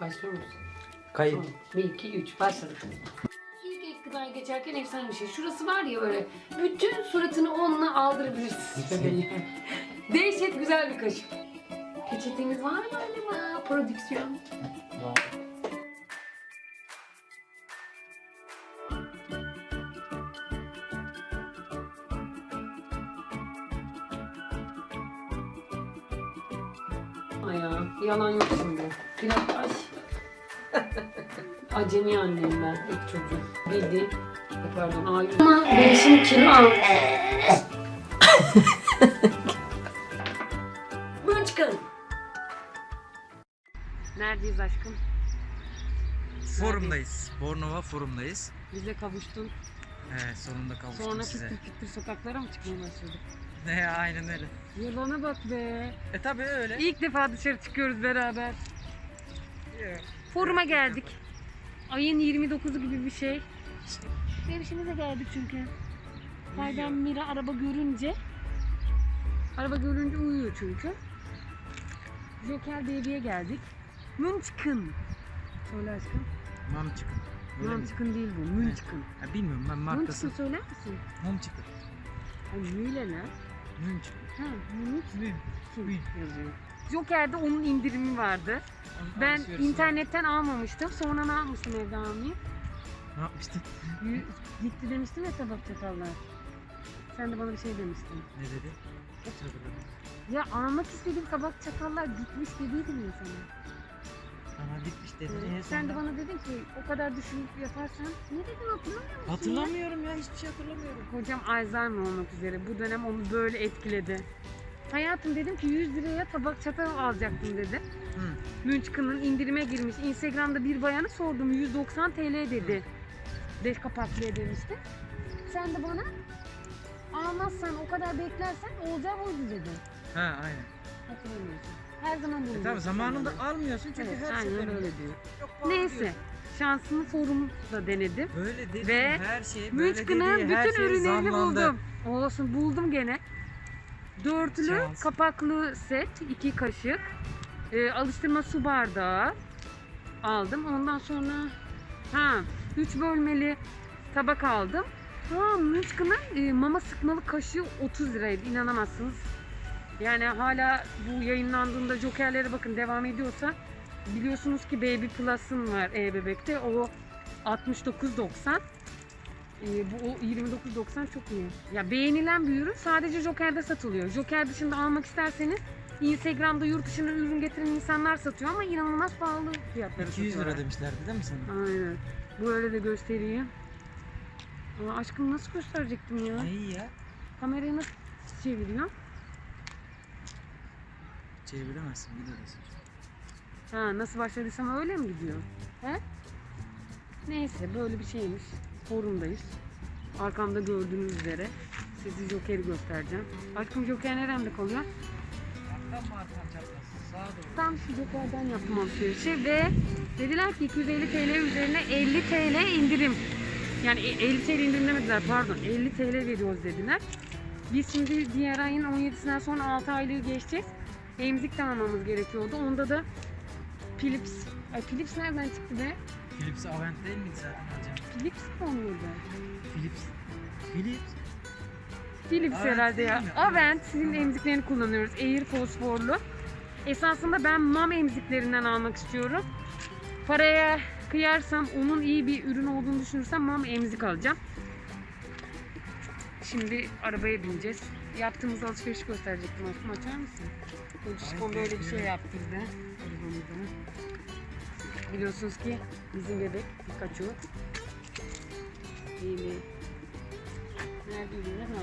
Başlıyor musun? Kayıt. 1, 2, 3 başladık. İlk ek gıdaya geçerken efsane bir şey. Şurası var ya böyle bütün suratını onunla aldırabilirsiniz bebeği. Dehşet güzel bir kaşık. Peçetemiz var mı acaba? Prodüksiyon. Ay ya, yalan yok Acemi anneyim ben ilk çocuğum. Bildi. Pardon, ay. Ama ben şimdi kilo al. Buyurun çıkalım. Neredeyiz aşkım? Forumdayız. Bornova forumdayız. Bize kavuştun. Evet sonunda kavuştum Sonra size. fıstır fıstır sokaklara mı çıkmaya başladık? Ne aynen öyle. Yılana bak be. E tabi öyle. İlk defa dışarı çıkıyoruz beraber. Foruma geldik. Ayın 29'u gibi bir şey. Bebişimize geldik çünkü. Hayden Mira araba görünce araba görünce uyuyor çünkü. Joker Baby'ye geldik. Münchken. Söyle aşkım. Öyle mi? Münchken değil bu. Münchken. Ha, bilmiyorum ben markası. Münchken söyler misin? Mum chicken. Ay müyle ne? Chicken. Ha, Mum. Mum. yazıyor. Joker'de onun indirimi vardı. Onu Ben alışverişe- internetten almamıştım. Sonra ne yapmıştım evde almayayım? Ne yapmıştın? Y- Gitti demiştim ya tabak çatallar. Sen de bana bir şey demiştin. Ne dedi? Hiç hatırlamıyorum. Ya almak istediğim tabak çatallar gitmiş dediydim ya sana. Ama bitmiş dedin. Ee, Sen de sonra- bana dedin ki o kadar düşünüp yaparsan ne dedin hatırlamıyor musun? ya? Hatırlamıyorum ya hiçbir şey hatırlamıyorum. Hocam Alzheimer olmak üzere. Bu dönem onu böyle etkiledi. Hayatım dedim ki 100 liraya tabak çatal alacaktım dedi. Hı. Münchken'ın indirime girmiş. Instagram'da bir bayanı sordum. 190 TL dedi. Beş kapaklıya demişti. Sen de bana almazsan o kadar beklersen olacağı buydu dedi. Ha aynen. Hatırlamıyorsun. Her zaman bunu E tabi diyorsun zamanında almıyorsun çünkü Evet, her seferinde öyle diyor. Neyse. diyorsun. Şansımı forumda denedim. Böyle dedi Ve her şey böyle Münchken'ın dedi her bütün şey ürünlerini zamlandı. buldum. Olsun buldum gene. Dörtlü Şans. kapaklı set, iki kaşık. Ee, alıştırma su bardağı aldım. Ondan sonra ha üç bölmeli tabak aldım. Ha Münchken'ın e, mama sıkmalı kaşığı 30 liraydı. inanamazsınız. Yani hala bu yayınlandığında jokerlere bakın devam ediyorsa biliyorsunuz ki Baby Plus'ın var e-bebekte. O 69.90. Ee, bu o 29.90 çok iyi. Ya beğenilen bir ürün sadece Joker'de satılıyor. Joker dışında almak isterseniz Instagram'da yurt dışına ürün getiren insanlar satıyor ama inanılmaz pahalı fiyatları 200 lira satıyorlar. demişlerdi değil mi sana? Aynen. Böyle de göstereyim. Aa, aşkım nasıl gösterecektim ya? İyi ya. Kamerayı nasıl çeviriyor? Çeviremezsin videodasın. Ha nasıl başladıysam öyle mi gidiyor? He? Neyse böyle bir şeymiş. Forumdayız. Arkamda gördüğünüz üzere. Size Joker'i göstereceğim. Aşkım Joker neremde kalıyor? Tam şu Joker'den yaptım alışverişi ve dediler ki 250 TL üzerine 50 TL indirim. Yani e- 50 TL indirim demediler pardon 50 TL veriyoruz dediler. Biz şimdi diğer ayın 17'sinden sonra 6 aylığı geçeceğiz. Emzik almamız gerekiyordu. Onda da Philips. Ay Philips nereden çıktı be? Philips Avent değil miydi zaten hocam? Philips mi oluyordu? Philips. Philips. Philips Avent herhalde değil ya. mi? Avent sizin Tamam. emziklerini kullanıyoruz. Air fosforlu. Esasında ben mam emziklerinden almak istiyorum. Paraya kıyarsam onun iyi bir ürün olduğunu düşünürsem mam emzik alacağım. Şimdi arabaya bineceğiz. Yaptığımız alışveriş gösterecektim aslında. Açar mısın? Ay, böyle bir şey yaptırdı. Arabamızda. Biliyorsunuz ki bizim bebek Pikachu. İyi mi? Nerede ürünü? Ha.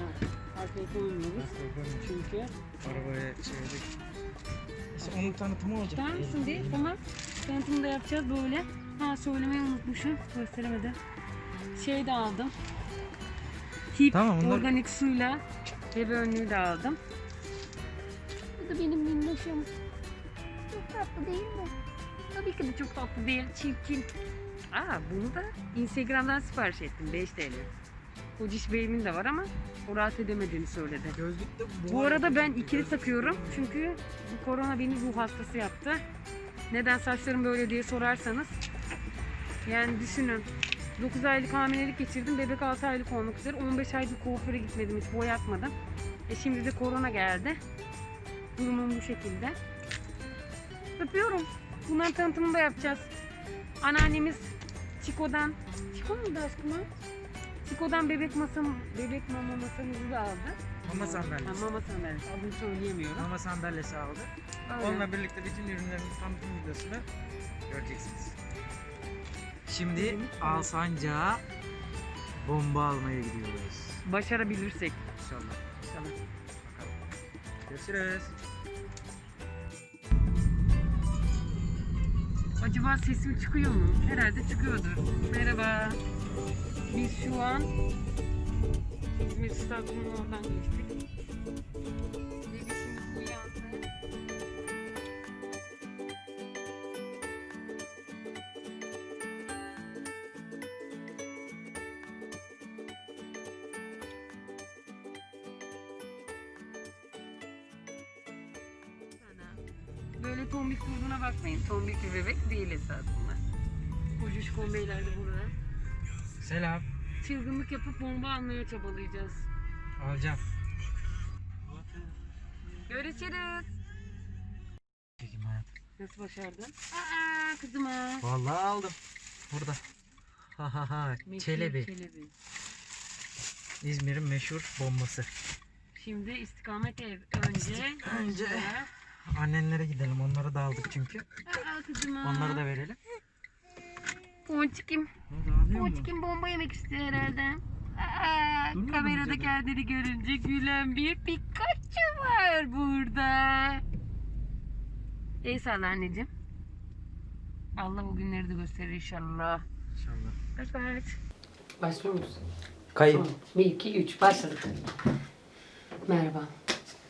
Arkaya koymuyoruz. Çünkü. Arabaya çevirdik. İşte onun tanıtımı olacak. Mısın diye. Tamam. Tanıtımı da yapacağız böyle. Ha söylemeyi unutmuşum. Gösteremedim. Şey de aldım. Hip Tamam, bunlar- organik suyla bebe önlüğü de aldım. Bu da benim minnoşum. Çok tatlı değil mi? Tabii ki de çok tatlı değil. Çirkin. Aa bunu da Instagram'dan sipariş ettim. 5 TL. Kociş Bey'imin de var ama o rahat edemediğini söyledi. Gözlük de Bu arada ben ikili takıyorum çünkü bu korona beni ruh hastası yaptı. Neden saçlarım böyle diye sorarsanız. Yani düşünün. 9 aylık hamilelik geçirdim. Bebek 6 aylık olmak üzere. 15 aydır kuaföre gitmedim. Hiç boyatmadım. E şimdi de korona geldi. Durumum bu şekilde. Öpüyorum. Bunların tanıtımını da yapacağız. Anneannemiz Çiko'dan Çiko muydu aşkım o? Çiko'dan bebek masam, bebek mama masamızı da aldı. Mama Ha, sandalyesi. mama sandalyesi. Adını söyleyemiyorum. Mama sandalyesi aldı. Öyle. Onunla birlikte bütün ürünlerin tanıtım videosunu göreceksiniz. Şimdi. Alsancak'a bomba almaya gidiyoruz. Başarabilirsek. İnşallah. İnşallah. Bakalım. Görüşürüz. Acaba sesim çıkıyor mu? Herhalde çıkıyordur. Merhaba. Biz şu an İzmir Stadyumu'nun oradan geçtik. Selam. Çılgınlık yapıp bomba almaya çabalayacağız. Alacağım. Görüşürüz. Çekim hayatım. Nasıl başardın? Aa kızıma. Vallahi aldım. Burada. Ha ha ha. Meşhur Çelebi. Çelebi. İzmir'in meşhur bombası. Şimdi istikamet ev. Önce. Önce. Annenlere gidelim. Onları da aldık çünkü. Aa kızıma. Onları da verelim. Ponçikim. Ponçikim bomba yemek istiyor herhalde. Aa, Durmuyor mu kamerada kendini görünce gülen bir Pikachu var burada. El salla anneciğim. Allah o günleri de gösterir inşallah. İnşallah. Evet. Başlıyor musun? Kayıp. 1, 2, 3 başladık. Merhaba.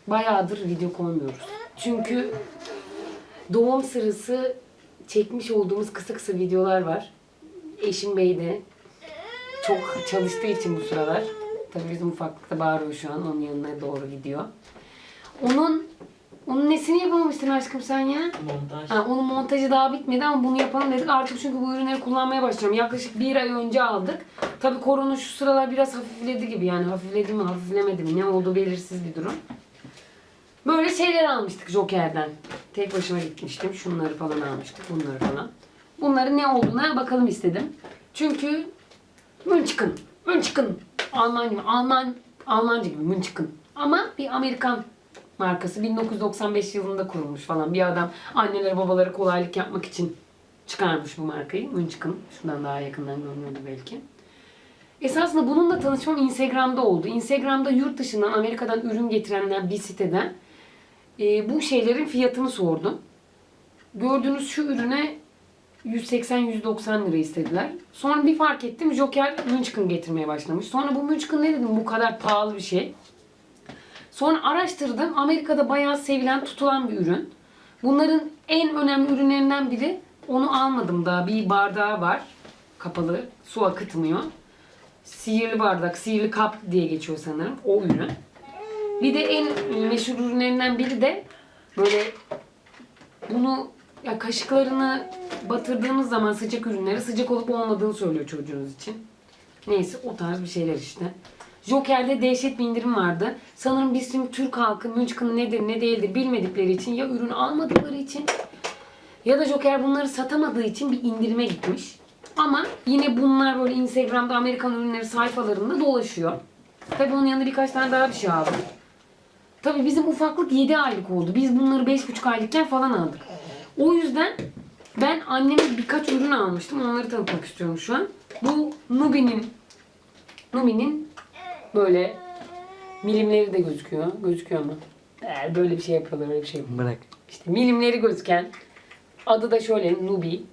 Bayağıdır video koymuyoruz. Çünkü doğum sırası çekmiş olduğumuz kısa kısa videolar var. Eşim Bey de çok çalıştığı için bu sıralar. Tabii bizim ufaklıkta bağırıyor şu an. Onun yanına doğru gidiyor. Onun onun nesini yapamamıştın aşkım sen ya? Montaj. Ha, onun montajı daha bitmedi ama bunu yapalım dedik. Artık çünkü bu ürünleri kullanmaya başlıyorum. Yaklaşık bir ay önce aldık. Tabii korona şu sıralar biraz hafifledi gibi yani. Hafifledi mi hafiflemedi mi ne oldu belirsiz bir durum. Böyle şeyler almıştık Joker'den. Tek başıma gitmiştim. Şunları falan almıştık. Bunları falan. Bunların ne olduğuna bakalım istedim. Çünkü Münchken. Münchken. Alman gibi. Alman, Almanca gibi Münchken. Ama bir Amerikan markası. 1995 yılında kurulmuş falan. Bir adam annelere babalara kolaylık yapmak için çıkarmış bu markayı. Münchken. Şuradan daha yakından görünüyordu belki. Esasında bununla tanışmam Instagram'da oldu. Instagram'da yurt dışından Amerika'dan ürün getirenler bir siteden e, bu şeylerin fiyatını sordum. Gördüğünüz şu ürüne 180-190 lira istediler. Sonra bir fark ettim Joker Münchken getirmeye başlamış. Sonra bu Münchken ne dedim bu kadar pahalı bir şey. Sonra araştırdım. Amerika'da bayağı sevilen, tutulan bir ürün. Bunların en önemli ürünlerinden biri onu almadım daha. Bir bardağı var. Kapalı. Su akıtmıyor. Sihirli bardak, sihirli kap diye geçiyor sanırım. O ürün. Bir de en meşhur ürünlerinden biri de böyle bunu ya kaşıklarını batırdığımız zaman sıcak ürünleri sıcak olup olmadığını söylüyor çocuğunuz için. Neyse o tarz bir şeyler işte. Joker'de dehşet bir indirim vardı. Sanırım biz tüm Türk halkı Münchken nedir ne değildir bilmedikleri için ya ürünü almadıkları için ya da Joker bunları satamadığı için bir indirime gitmiş. Ama yine bunlar böyle Instagram'da Amerikan ürünleri sayfalarında dolaşıyor. Tabii onun yanında birkaç tane daha bir şey aldım. Tabii bizim ufaklık 7 aylık oldu. Biz bunları 5,5 aylıkken falan aldık. O yüzden ben anneme birkaç ürün almıştım. Onları tanıtmak istiyorum şu an. Bu Nubi'nin Nubi'nin böyle milimleri de gözüküyor. Gözüküyor mu? Ee, böyle bir şey yapıyorlar öyle bir şey. Bırak. İşte milimleri gözüken adı da şöyle Nubi.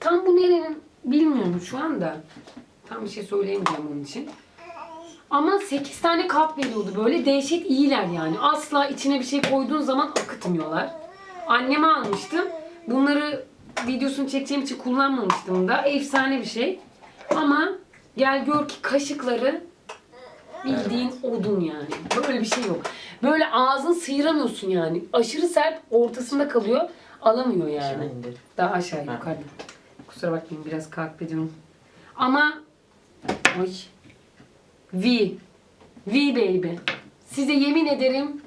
Tam bu nerenin bilmiyorum şu anda. Tam bir şey söyleyemeyeceğim onun için. Ama 8 tane kap veriyordu böyle. Dehşet iyiler yani. Asla içine bir şey koyduğun zaman akıtmıyorlar. Anneme almıştım. Bunları videosunu çekeceğim için kullanmamıştım da. Efsane bir şey. Ama gel gör ki kaşıkları bildiğin odun yani. Böyle bir şey yok. Böyle ağzını sıyıramıyorsun yani. Aşırı sert ortasında kalıyor. alamıyor yani. Daha aşağı yukarıda. Kusura bakmayın biraz kalktı canım. Ama Oy. V. V baby. Size yemin ederim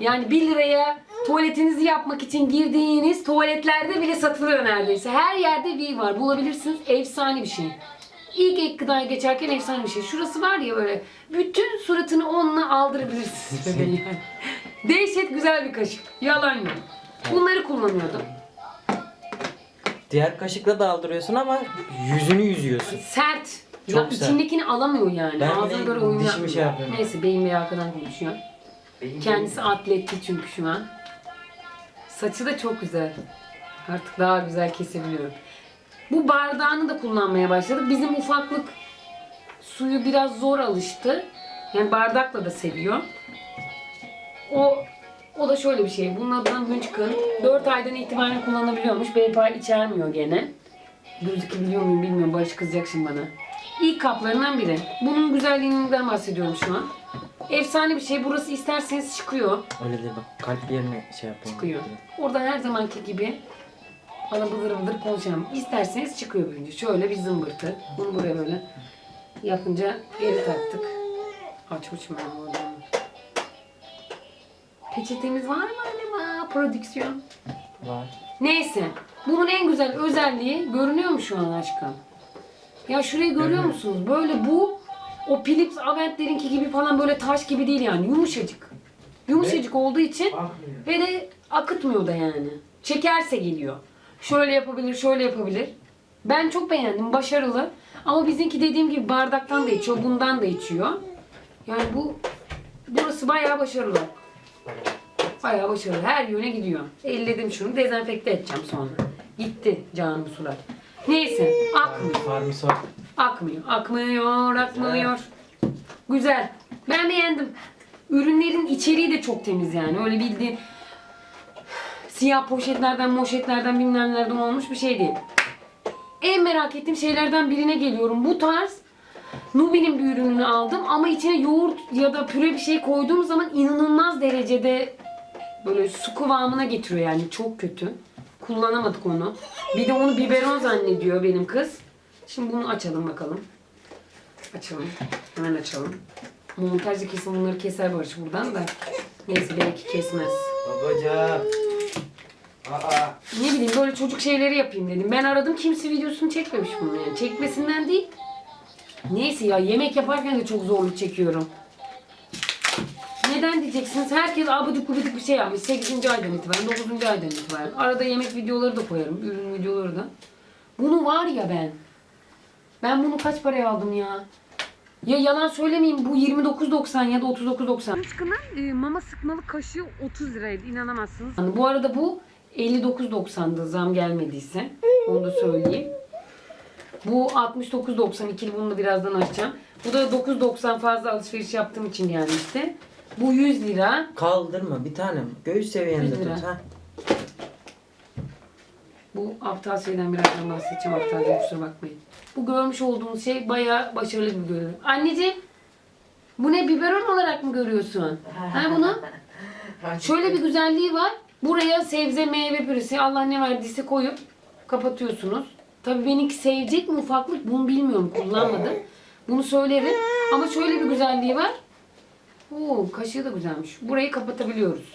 yani 1 liraya tuvaletinizi yapmak için girdiğiniz tuvaletlerde bile satılıyor neredeyse. Her yerde V var. Bulabilirsiniz. Efsane bir şey. İlk ek gıdaya geçerken efsane bir şey. Şurası var ya böyle bütün suratını onunla aldırabilirsiniz. bebeğin yani. Dehşet güzel bir kaşık. Yalan yok. Bunları kullanıyordum. Diğer kaşıkla da aldırıyorsun ama yüzünü yüzüyorsun. Sert. Çok ya sert. içindekini alamıyor yani. Ben Ağzına göre uyum dişimi şey yapıyorum. Neyse beyin ve arkadan konuşuyor. Benim Kendisi atletli çünkü şu an. Saçı da çok güzel. Artık daha güzel kesebiliyorum. Bu bardağını da kullanmaya başladık. Bizim ufaklık suyu biraz zor alıştı. Yani bardakla da seviyor. O o da şöyle bir şey. Bunun adına Hünçkın. 4 aydan itibaren kullanabiliyormuş. BPA içermiyor gene. Gözükebiliyor muyum bilmiyorum. Barış kızacak şimdi bana. İlk kaplarından biri. Bunun güzelliğinden bahsediyorum şu an. Efsane bir şey. Burası isterseniz çıkıyor. Öyle değil bak kalp yerine şey yapalım. Çıkıyor. Orada her zamanki gibi bana bıdır bıdır konuşalım. İsterseniz çıkıyor bence. Şöyle bir zımbırtı. Bunu buraya böyle yapınca geri taktık. Aç uçma oradan. Peçetemiz var mı acaba? Prodüksiyon. Var. Neyse. Bunun en güzel özelliği görünüyor mu şu an aşkım? Ya şurayı görüyor musunuz? Böyle bu o Philips Aventlerinki gibi falan böyle taş gibi değil yani. Yumuşacık. Yumuşacık olduğu için ve de akıtmıyor da yani. Çekerse geliyor. Şöyle yapabilir, şöyle yapabilir. Ben çok beğendim. Başarılı. Ama bizimki dediğim gibi bardaktan da içiyor, bundan da içiyor. Yani bu burası bayağı başarılı. Bayağı başarılı. Her yöne gidiyor. Elledim şunu. Dezenfekte edeceğim sonra. Gitti canım sular. Neyse. Akmıyor. Farmisol. Akmıyor. Akmıyor. Akmıyor. Güzel. Ben beğendim. Ürünlerin içeriği de çok temiz yani. Öyle bildiğin siyah poşetlerden, moşetlerden bilmem nereden olmuş bir şey değil. En merak ettiğim şeylerden birine geliyorum. Bu tarz Nubi'nin bir ürününü aldım ama içine yoğurt ya da püre bir şey koyduğum zaman inanılmaz derecede böyle su kıvamına getiriyor yani çok kötü. Kullanamadık onu. Bir de onu biberon zannediyor benim kız. Şimdi bunu açalım bakalım. Açalım. Hemen açalım. Montajda kesin bunları keser Barış buradan da. Neyse belki kesmez. Babacığım. Aa. Ne bileyim böyle çocuk şeyleri yapayım dedim. Ben aradım kimse videosunu çekmemiş bunu yani. Çekmesinden değil. Neyse ya yemek yaparken de çok zorluk çekiyorum. Neden diyeceksiniz? Herkes abidik gubidik bir şey yapmış. 8. aydan itibaren, 9. aydan itibaren. Arada yemek videoları da koyarım. Ürün videoları da. Bunu var ya ben. Ben bunu kaç paraya aldım ya? Ya yalan söylemeyeyim bu 29.90 ya da 39.90. Çıkının e, mama sıkmalı kaşığı 30 liraydı inanamazsınız. Yani bu arada bu 59.90'dı zam gelmediyse. Onu da söyleyeyim. Bu 69.92 bunu da birazdan açacağım. Bu da 9.90 fazla alışveriş yaptığım için gelmişti. Bu 100 lira. Kaldırma bir tanem. Göğüs seviyende lira. tut ha. Bu aptal şeyden birazdan bahsedeceğim aptalca kusura bakmayın. Bu görmüş olduğunuz şey bayağı başarılı bir görünüm. Anneciğim bu ne biberon olarak mı görüyorsun? Ha bunu? Şöyle bir güzelliği var. Buraya sebze meyve püresi Allah ne verdiyse koyup kapatıyorsunuz. Tabii benimki sevecek mi ufaklık bunu bilmiyorum kullanmadım. Bunu söylerim. Ama şöyle bir güzelliği var. Oo kaşığı da güzelmiş. Burayı kapatabiliyoruz.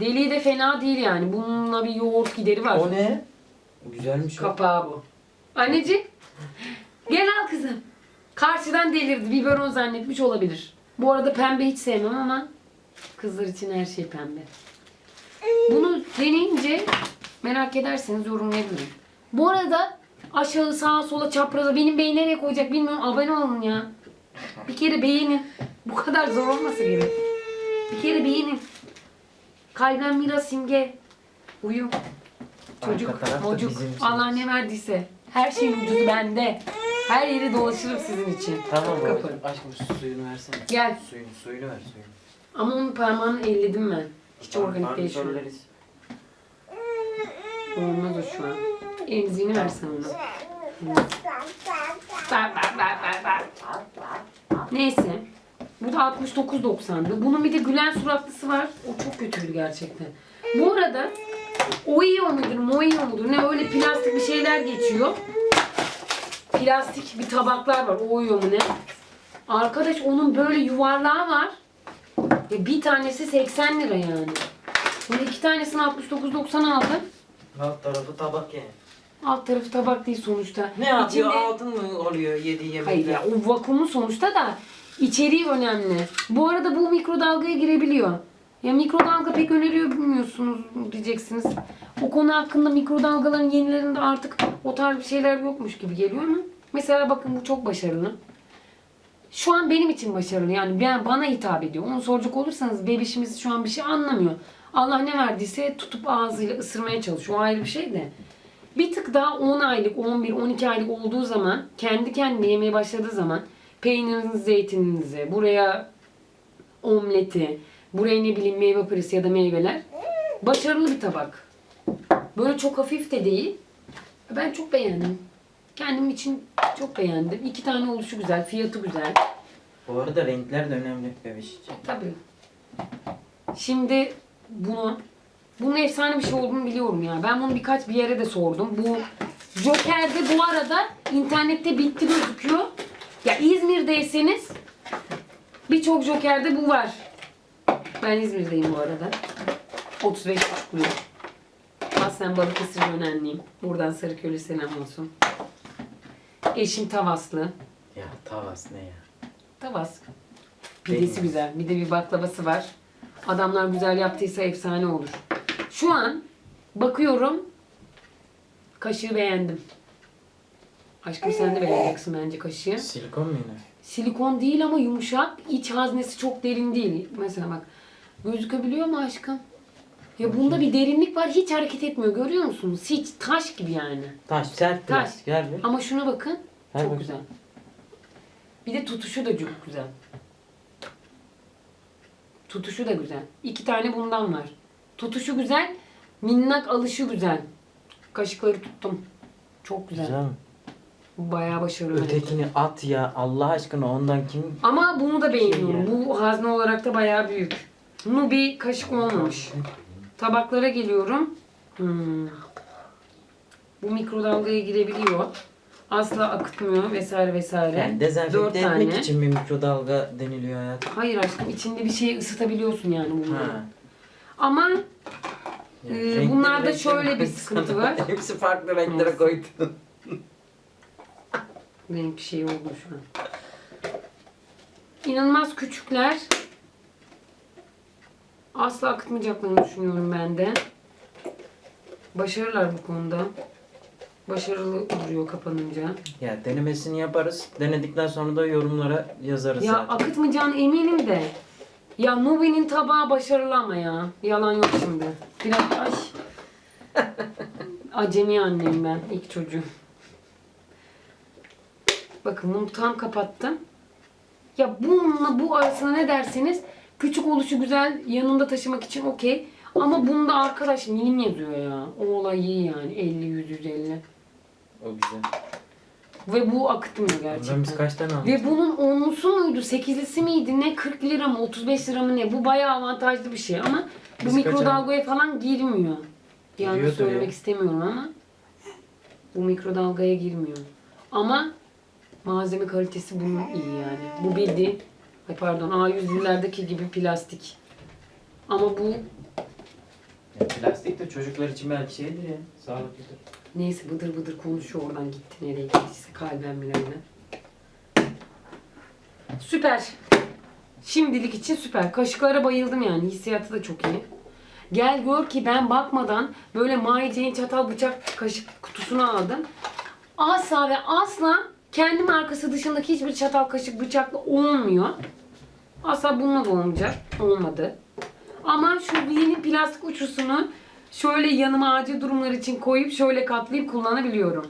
Deliği de fena değil yani. Bununla bir yoğurt gideri var. O ne? Güzelmiş o. Kapağı bu. Anneciğim. Gel al kızım. Karşıdan delirdi. Biberon zannetmiş olabilir. Bu arada pembe hiç sevmem ama kızlar için her şey pembe. Bunu deneyince merak ederseniz yorumlayabilirim. Bu arada aşağı sağa sola çapraza benim beyin nereye koyacak bilmiyorum. Abone olun ya. Bir kere beğenin. Bu kadar zor olmasa gerek. Bir kere beğenin. Kalben mira simge. Uyum. Çocuk, mocuk. Allah ne verdiyse. Her şey ucuz bende. Her yeri dolaşırım sizin için. Tamam Kapı. babacığım. Aşkım suyunu versene. Gel. Suyunu, suyunu ver suyunu. Ama onun parmağını elledim ben. Hiç organik değil şu an. Farmisolleriz. Olmaz o şu an. Emziğini versen ona. Bak, bak, bak, bak, bak. Neyse. Bu da 69.90'dı. Bunun bir de gülen suratlısı var. O çok kötüydü gerçekten. Bu arada Oyo mudur, moyo mudur ne öyle plastik bir şeyler geçiyor. Plastik bir tabaklar var. Oyo mu ne? Arkadaş onun böyle yuvarlağı var. E bir tanesi 80 lira yani. Bunu iki tanesini 69.90 aldım. Alt tarafı tabak yani. Alt tarafı tabak değil sonuçta. Ne yapıyor? İçinde- Altın mı oluyor yediği yemekler? Hayır ya o vakumu sonuçta da içeriği önemli. Bu arada bu mikrodalgaya girebiliyor. Ya mikrodalga pek öneriyor bilmiyorsunuz diyeceksiniz. O konu hakkında mikrodalgaların yenilerinde artık o tarz bir şeyler yokmuş gibi geliyor ama mesela bakın bu çok başarılı. Şu an benim için başarılı yani ben bana hitap ediyor. Onu soracak olursanız bebişimiz şu an bir şey anlamıyor. Allah ne verdiyse tutup ağzıyla ısırmaya çalışıyor. O ayrı bir şey de. Bir tık daha 10 aylık, 11, 12 aylık olduğu zaman kendi kendine yemeye başladığı zaman peynirinizi, zeytininizi, buraya omleti, buraya ne bileyim meyve püresi ya da meyveler başarılı bir tabak. Böyle çok hafif de değil. Ben çok beğendim. Kendim için çok beğendim. İki tane oluşu güzel, fiyatı güzel. Bu arada renkler de önemli bebiş için. Tabii. Şimdi bunu bunun efsane bir şey olduğunu biliyorum ya. Ben bunu birkaç bir yere de sordum. Bu Joker'de bu arada internette bitti gözüküyor. Ya İzmir'deyseniz birçok Joker'de bu var. Ben İzmir'deyim bu arada. 35 buçukluyum. Aslen Balıkesir yönenliyim. Buradan Sarıköy'e selam olsun. Eşim Tavaslı. Ya tavas ne ya? Tavas. Pidesi güzel. Bir de bir baklavası var. Adamlar güzel yaptıysa efsane olur. Şu an bakıyorum. Kaşığı beğendim. Aşkım sen de beğeneceksin bence kaşığı. Silikon mu yine? Silikon değil ama yumuşak. İç haznesi çok derin değil. Mesela bak. Gözükebiliyor mu aşkım? Ya bunda bir derinlik var. Hiç hareket etmiyor. Görüyor musunuz? Hiç taş gibi yani. Taş, sert Taş. plastik. Gel bir. Ama şuna bakın. Ver çok bakayım. güzel. Bir de tutuşu da çok güzel. Tutuşu da güzel. İki tane bundan var. Tutuşu güzel. Minnak alışı güzel. Kaşıkları tuttum. Çok güzel. Güzel mi? Bayağı başarılı. Ötekini at ya. Allah aşkına ondan kim? Ama bunu da beğeniyorum. Şey Bu hazne olarak da bayağı büyük. Nubi kaşık olmamış. Tabaklara geliyorum. Hmm. Bu mikrodalgaya girebiliyor. Asla akıtmıyor vesaire vesaire. Yani dezenfekte Dört etmek tane. için bir mikrodalga deniliyor hayatım. Hayır aşkım içinde bir şeyi ısıtabiliyorsun yani bunları. Ha. Ama renkleri bunlarda renkleri şöyle bir koydun sıkıntı sana. var. Hepsi farklı renklere Olsun. koydun. renk bir şey oldu şu an. İnanılmaz küçükler. Asla akıtmayacaklarını düşünüyorum ben de. Başarılar bu konuda. Başarılı duruyor kapanınca. Ya denemesini yaparız. Denedikten sonra da yorumlara yazarız Ya zaten. akıtmayacağına eminim de. Ya Nubi'nin tabağı başarılı ama ya. Yalan yok şimdi. Biraz ay. Acemi anneyim ben ilk çocuğum. Bakın bunu tam kapattım. Ya bununla bu arasına ne derseniz küçük oluşu güzel yanında taşımak için okey. Ama bunda arkadaş milim yazıyor ya. O olay iyi yani. 50 100 150. O güzel. Ve bu akıtmıyor gerçekten. biz kaç tane aldık? Ve bunun onlusu muydu, sekizlisi miydi ne 40 lira mı 35 lira mı ne? Bu bayağı avantajlı bir şey ama bu Biz mikrodalgaya falan girmiyor. Yani söylemek ya. istemiyorum ama bu mikrodalgaya girmiyor. Ama malzeme kalitesi bunun iyi yani. Bu bildiğin ay pardon A101'lerdeki gibi plastik. Ama bu Ya plastik de çocuklar için belki şeydir ya. Sağlıklıdır. neyse bıdır bıdır konuşuyor oradan gitti nereye gittiyse kalben bilemeden. Süper. Şimdilik için süper. Kaşıklara bayıldım yani. Hissiyatı da çok iyi. Gel gör ki ben bakmadan böyle Mayice'nin çatal bıçak kaşık kutusunu aldım. Asla ve asla kendi markası dışındaki hiçbir çatal kaşık bıçakla olmuyor. Asla bununla da olmayacak. Olmadı. Ama şu yeni plastik uçlusunu şöyle yanıma acil durumlar için koyup şöyle katlayıp kullanabiliyorum.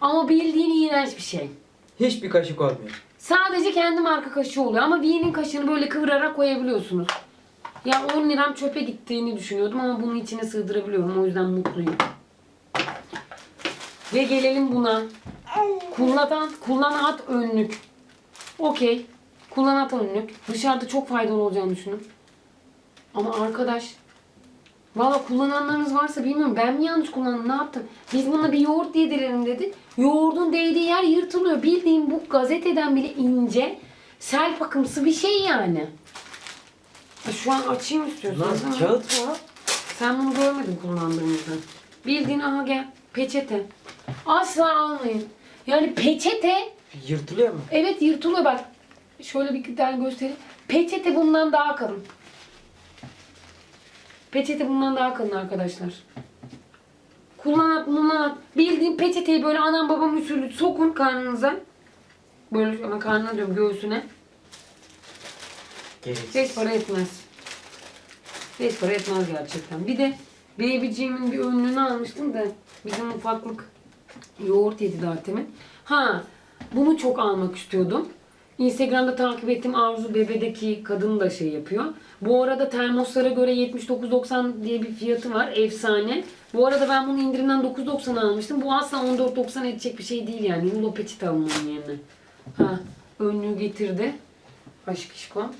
Ama bildiğin iğrenç bir şey. Hiçbir kaşık olmuyor. Sadece kendi marka kaşığı oluyor ama V'nin kaşığını böyle kıvırarak koyabiliyorsunuz. Ya 10 liram çöpe gittiğini düşünüyordum ama bunu içine sığdırabiliyorum. O yüzden mutluyum. Ve gelelim buna. Kullanan, kullanat önlük. Okey. Kullanat önlük. Dışarıda çok faydalı olacağını düşünün. Ama arkadaş Valla kullananlarınız varsa bilmiyorum. Ben mi yanlış kullandım? Ne yaptım? Biz buna bir yoğurt yedirelim dedi. Yoğurdun değdiği yer yırtılıyor. Bildiğim bu gazeteden bile ince. Sel pakımsı bir şey yani. Ya Şu an açayım istiyorsan. Lan kağıt var. Sen bunu görmedin kullandığımızda. Bildiğin aha gel. Peçete. Asla almayın. Yani peçete Yırtılıyor mu? evet yırtılıyor bak. Şöyle bir tane göstereyim. Peçete bundan daha kalın. Peçete bundan daha kalın arkadaşlar. Kullanat kullanat. Bildiğin peçeteyi böyle anam babam usulü sokun karnınıza. Böyle ama karnına diyorum göğsüne. Gereksiz. Hiç para etmez. Hiç para etmez gerçekten. Bir de Babyciğimin bir önlüğünü almıştım da bizim ufaklık yoğurt yedi daha temin. Ha bunu çok almak istiyordum. Instagram'da takip ettiğim Arzu Bebe'deki kadın da şey yapıyor. Bu arada termoslara göre 79.90 diye bir fiyatı var. Efsane. Bu arada ben bunu indirimden 9.90 almıştım. Bu asla 14.90 edecek bir şey değil yani. Rulo peçete alın onun yerine. Ha önlüğü getirdi. Aşk işkom.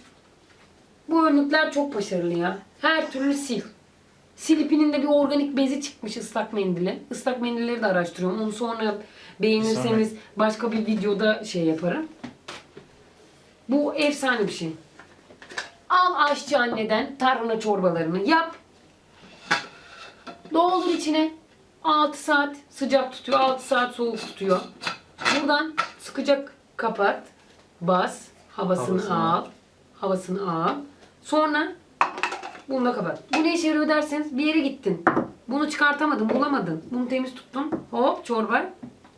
Bu önlükler çok başarılı ya. Her türlü sil. Silipinin de bir organik bezi çıkmış ıslak mendili. Islak mendilleri de araştırıyorum. Onu sonra beğenirseniz başka bir videoda şey yaparım. Bu efsane bir şey. Al aşçı anneden tarhana çorbalarını yap. Doldur içine. 6 saat sıcak tutuyor, 6 saat soğuk tutuyor. Buradan sıkacak kapat. Bas. Havasını, Havasını. al. Havasını al. Sonra bunu da kapat. Bu ne işe yarıyor derseniz bir yere gittin. Bunu çıkartamadın, bulamadın. Bunu temiz tuttun. Hop çorba.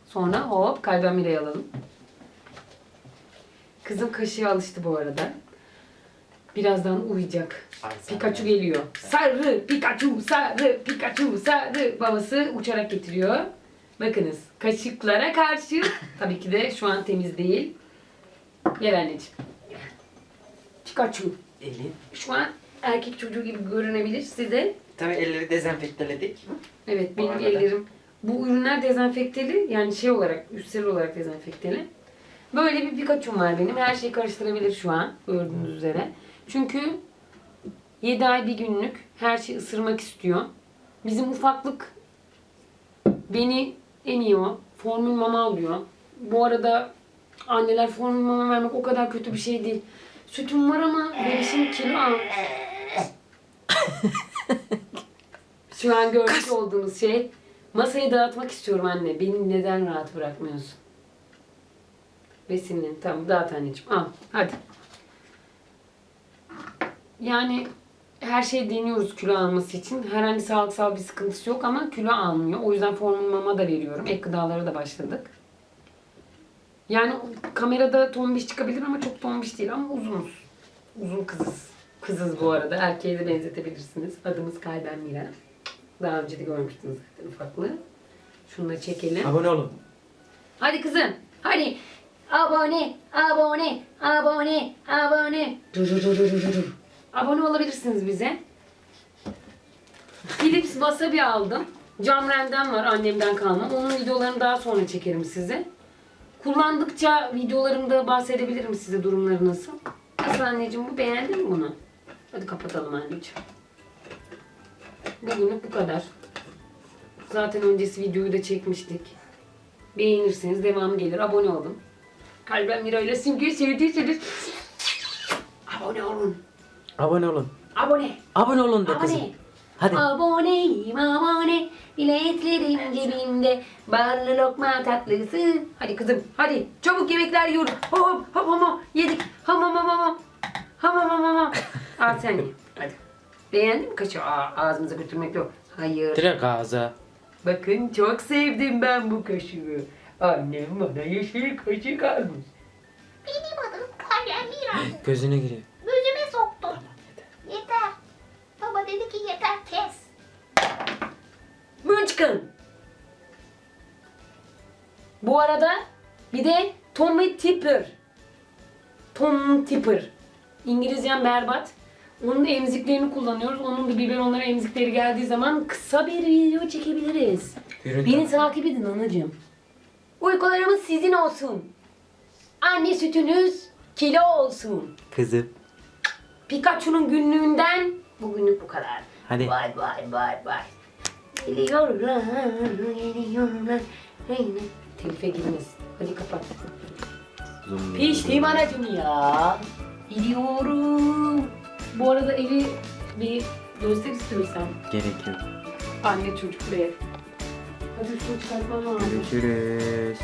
Sonra hop kalben mireyi alalım. Kızım kaşığı alıştı bu arada. Birazdan uyuyacak. Ay, Pikachu geliyor. Sarı Pikachu, sarı Pikachu, sarı. Babası uçarak getiriyor. Bakınız kaşıklara karşı tabii ki de şu an temiz değil. Gel anneciğim. Pikachu. Eli. Şu an erkek çocuğu gibi görünebilir size. Tabii elleri dezenfekteledik. Evet benim arada. ellerim. Bu ürünler dezenfekteli yani şey olarak üstsel olarak dezenfekteli. Böyle bir Pikachu'm var benim. Her şeyi karıştırabilir şu an gördüğünüz üzere. Çünkü 7 ay bir günlük her şeyi ısırmak istiyor. Bizim ufaklık beni emiyor. Formül mama alıyor. Bu arada anneler formül mama vermek o kadar kötü bir şey değil. Sütüm var ama bebişim kilo al. Şu an görmüş olduğunuz şey masayı dağıtmak istiyorum anne. Beni neden rahat bırakmıyorsun? Besinle. Tamam dağıt anneciğim. Al. Hadi. Yani her şeyi deniyoruz kilo alması için. Herhangi sağlıksal bir sıkıntısı yok ama kilo almıyor. O yüzden formül mama da veriyorum. Ek gıdalara da başladık. Yani kamerada tombiş çıkabilir ama çok tombiş değil ama uzunuz. Uzun kızız. Kızız bu arada. Erkeğe de benzetebilirsiniz. Adımız Kalben Mira. Daha önce de görmüştünüz zaten ufaklığı. Şunu da çekelim. Abone olun. Hadi kızım. Hadi. Abone, abone, abone, abone. Dur, dur, dur, dur, dur, dur. Abone olabilirsiniz bize. Philips Wasabi aldım. Camrenden var annemden kalma. Onun videolarını daha sonra çekerim size. Kullandıkça videolarımda bahsedebilirim size durumları nasıl. Nasıl anneciğim bu beğendin mi bunu? Hadi kapatalım anneciğim. Bugünlük bu kadar. Zaten öncesi videoyu da çekmiştik. Beğenirseniz devamı gelir. Abone olun. Kalben Mira ile Simge'yi sevdiyseniz abone olun. Abone olun. Abone. Abone olun de kızım. Abone. Hadi. Aboneyim abone. Biletlerim cebimde. Barlı lokma tatlısı. Hadi kızım hadi. Çabuk yemekler yiyoruz. Hop hop hop hop. Yedik. Ham ham. ham. Ham ham ham ham. ham. Al sen ye. Hadi. Beğendin mi kaşığı? Aa, ağzımıza götürmek yok. Hayır. Direkt ağza. Bakın çok sevdim ben bu kaşığı. Annem bana yeşil kaşık almış. Benim adım Kalem Mira. Gözüne giriyor. Gözüme soktu. Yeter. Baba dedi ki yeter kes. Mınçkın. Bu arada bir de Tommy Tipper. Tom Tipper. İngilizcem berbat. Onun da emziklerini kullanıyoruz. Onun da biberonlara emzikleri geldiği zaman kısa bir video çekebiliriz. Ürün Beni takip edin anacığım. Uykularımız sizin olsun. Anne sütünüz kilo olsun. Kızım. Pikachu'nun günlüğünden bugünlük bu kadar. Hadi. Vay vay vay vay. Geliyorlar, geliyorlar. Telife girmez. Hadi kapat. Piştim anacım ya. Gidiyorum. Bu arada evi bir göster istiyorsan. Gerek yok. Anne çocuk be. Hadi üstünü çıkartmam lazım. Görüşürüz.